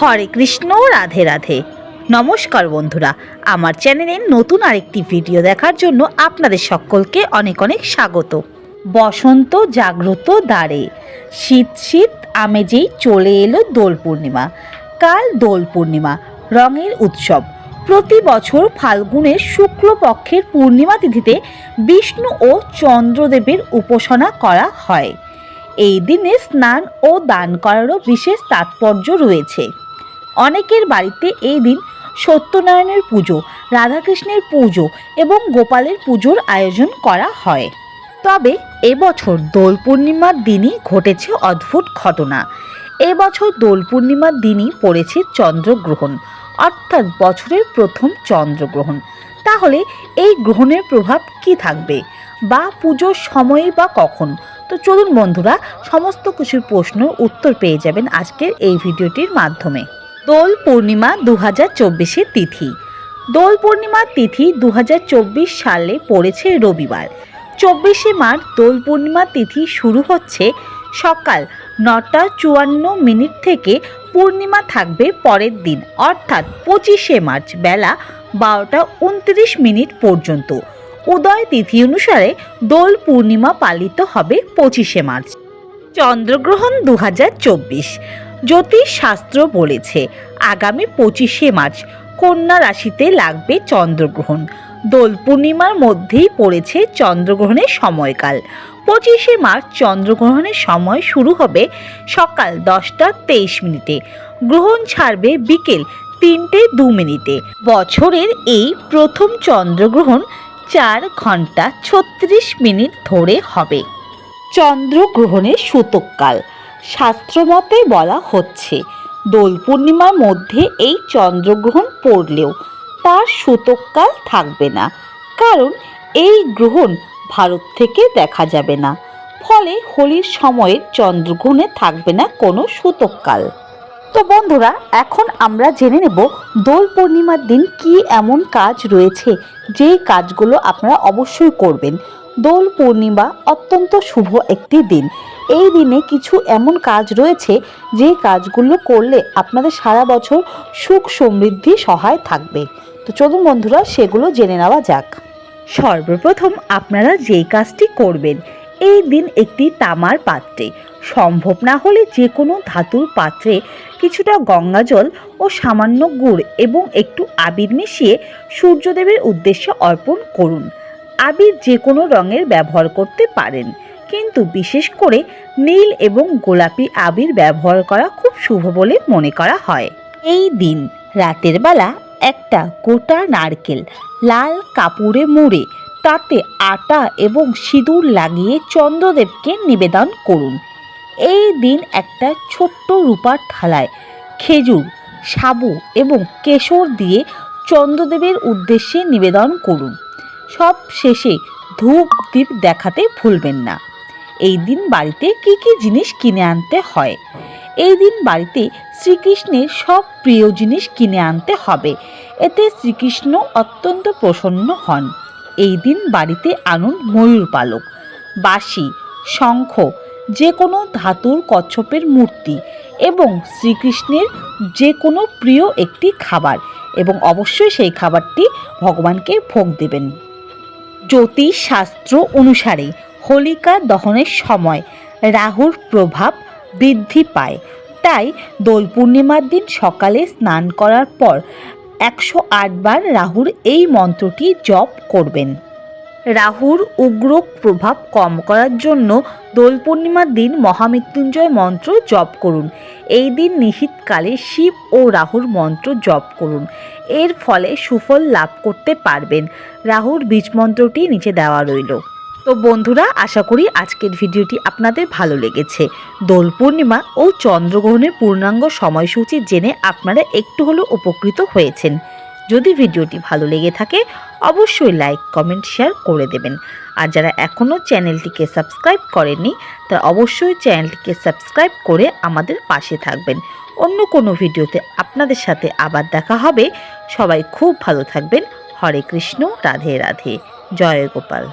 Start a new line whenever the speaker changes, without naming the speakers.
হরে কৃষ্ণ, রাধে রাধে। নমস্কার বন্ধুরা, আমার চ্যানেলের নতুন আরেকটি ভিডিও দেখার জন্য আপনাদের সকলকে অনেক অনেক স্বাগত। বসন্ত জাগ্রত দ্বারে, শীত শীত আমেজেই চলে এলো দোল পূর্ণিমা, কাল দোল পূর্ণিমা, রঙের উৎসব। প্রতি বছর ফাল্গুনের শুক্লপক্ষের পূর্ণিমা তিথিতে বিষ্ণু ও চন্দ্রদেবের উপাসনা করা হয়। এই দিনে স্নান ও দান করারও বিশেষ তাৎপর্য রয়েছে। অনেকের বাড়িতে এই দিন সত্যনারায়ণের পুজো, রাধাকৃষ্ণের পুজো এবং গোপালের পুজোর আয়োজন করা হয়। তবে এবছর দোল পূর্ণিমার দিনই ঘটেছে অদ্ভুত ঘটনা। এবছর দোল পূর্ণিমার দিনই পড়েছে চন্দ্রগ্রহণ, অর্থাৎ বছরের প্রথম চন্দ্রগ্রহণ। তাহলে এই গ্রহণের প্রভাব কি থাকবে? বা পুজোর সময়ে বা কখন? তো চলুন বন্ধুরা, সমস্ত কিছুর প্রশ্নের উত্তর পেয়ে যাবেন আজকের এই ভিডিওটির মাধ্যমে। দোল পূর্ণিমা দু হাজার চব্বিশের তিথি। দোল পূর্ণিমার তিথি দু হাজার চব্বিশ সালে পড়েছে রবিবার। চব্বিশে মার্চ দোল পূর্ণিমার তিথি শুরু হচ্ছে সকাল নটা চুয়ান্ন মিনিট থেকে পূর্ণিমা থাকবে পরের দিন, অর্থাৎ পঁচিশে মার্চ বেলা বারোটা উনত্রিশ মিনিট পর্যন্ত। উদয় তিথি অনুসারে দোল পূর্ণিমা পালিত হবে পঁচিশে মার্চ। চন্দ্রগ্রহণ দু হাজার চব্বিশ। হাজার চব্বিশ জ্যোতিষশাস্ত্র বলেছে, আগামী পঁচিশে মার্চ কন্যা রাশিতে লাগবে চন্দ্রগ্রহণ। দোল পূর্ণিমার মধ্যেই পড়েছে চন্দ্রগ্রহণের সময়কাল। পঁচিশে মার্চ চন্দ্রগ্রহণের সময় শুরু হবে সকাল দশটা তেইশ মিনিটে। গ্রহণ ছাড়বে বিকেল তিনটে দু মিনিটে। বছরের এই প্রথম চন্দ্রগ্রহণ চার ঘণ্টা ছত্রিশ মিনিট ধরে হবে। চন্দ্রগ্রহণের সূতককাল। শাস্ত্রমতে বলা হচ্ছে, দোল পূর্ণিমার মধ্যে এই চন্দ্রগ্রহণ পড়লেও তার সূতককাল থাকবে না। কারণ এই গ্রহণ ভারত থেকে দেখা যাবে না। ফলে হোলির সময়ের চন্দ্রগ্রহণে থাকবে না কোনো সূতককাল তো বন্ধুরা, এখন আমরা জেনে নেব দোল পূর্ণিমার দিন কি এমন কাজ রয়েছে, যেই কাজগুলো আপনারা অবশ্যই করবেন। দোল পূর্ণিমা অত্যন্ত শুভ একটি দিন। এই দিনে কিছু এমন কাজ রয়েছে যে কাজগুলো করলে আপনাদের সারা বছর সুখ সমৃদ্ধি সহায় থাকবে। তো চলুন বন্ধুরা, সেগুলো জেনে নেওয়া যাক। সর্বপ্রথম আপনারা যেই কাজটি করবেন, এই দিন একটি তামার পাত্রে। সম্ভব না হলে যে কোনো ধাতুর পাত্রে কিছুটা গঙ্গাজল ও সামান্য গুড় এবং একটু আবির মিশিয়ে সূর্যদেবের উদ্দেশ্যে অর্পণ করুন। আবির যে কোনো রঙের ব্যবহার করতে পারেন। কিন্তু বিশেষ করে নীল এবং গোলাপি আবির ব্যবহার করা খুব শুভ বলে মনে করা হয়। এই দিন রাতের বেলা একটা গোটা নারকেল, লাল কাপড়ে মুড়ে, তাতে আটা এবং সিঁদুর লাগিয়ে চন্দ্রদেবকে নিবেদন করুন। এই দিন একটা ছোট্ট রূপার থালায় খেজুর, সাবু এবং কেশর দিয়ে চন্দ্রদেবের উদ্দেশ্যে নিবেদন করুন। সব শেষে ধূপ দ্বীপ দেখাতে ভুলবেন না। এই দিন বাড়িতে কি কি জিনিস কিনে আনতে হয়? এই দিন বাড়িতে শ্রীকৃষ্ণের সব প্রিয় জিনিস কিনে আনতে হবে। এতে শ্রীকৃষ্ণ অত্যন্ত প্রসন্ন হন। এই দিন বাড়িতে আনুন ময়ূর পালক, বাঁশি, শঙ্খ যে কোনো ধাতুর কচ্ছপের মূর্তি এবং শ্রীকৃষ্ণের যে কোনো প্রিয় একটি খাবার এবং অবশ্যই সেই খাবারটি ভগবানকে ভোগ দেবেন। জ্যোতিষ শাস্ত্র অনুসারে হোলিকা দহনের সময় রাহুর প্রভাব বৃদ্ধি পায়। তাই দোল পূর্ণিমার দিন সকালে স্নান করার পর একশো আটবার রাহুর এই মন্ত্রটি জপ করবেন। রাহুর উগ্র প্রভাব কম করার জন্য দোল পূর্ণিমার দিন মহামৃত্যুঞ্জয় মন্ত্র জপ করুন। এই দিন নিহিতকালে শিব ও রাহুর মন্ত্র জপ করুন। এর ফলে সুফল লাভ করতে পারবেন। রাহুর বীজ মন্ত্রটি নিচে দেওয়া রইল। তো বন্ধুরা, আশা করি আজকের ভিডিওটি আপনাদের ভালো লেগেছে। দোল পূর্ণিমা ও চন্দ্রগ্রহণের পূর্ণাঙ্গ সময়সূচি জেনে আপনারা একটু হলেও উপকৃত হয়েছেন। যদি ভিডিওটি ভালো লেগে থাকে, অবশ্যই লাইক কমেন্ট শেয়ার করে দেবেন। আর যারা এখনও চ্যানেলটিকে সাবস্ক্রাইব করেনি তারা অবশ্যই চ্যানেলটিকে সাবস্ক্রাইব করে আমাদের পাশে থাকবেন। অন্য কোনো ভিডিওতে আপনাদের সাথে আবার দেখা হবে। সবাই খুব ভালো থাকবেন। হরে কৃষ্ণ, রাধে রাধে। জয় গোপাল।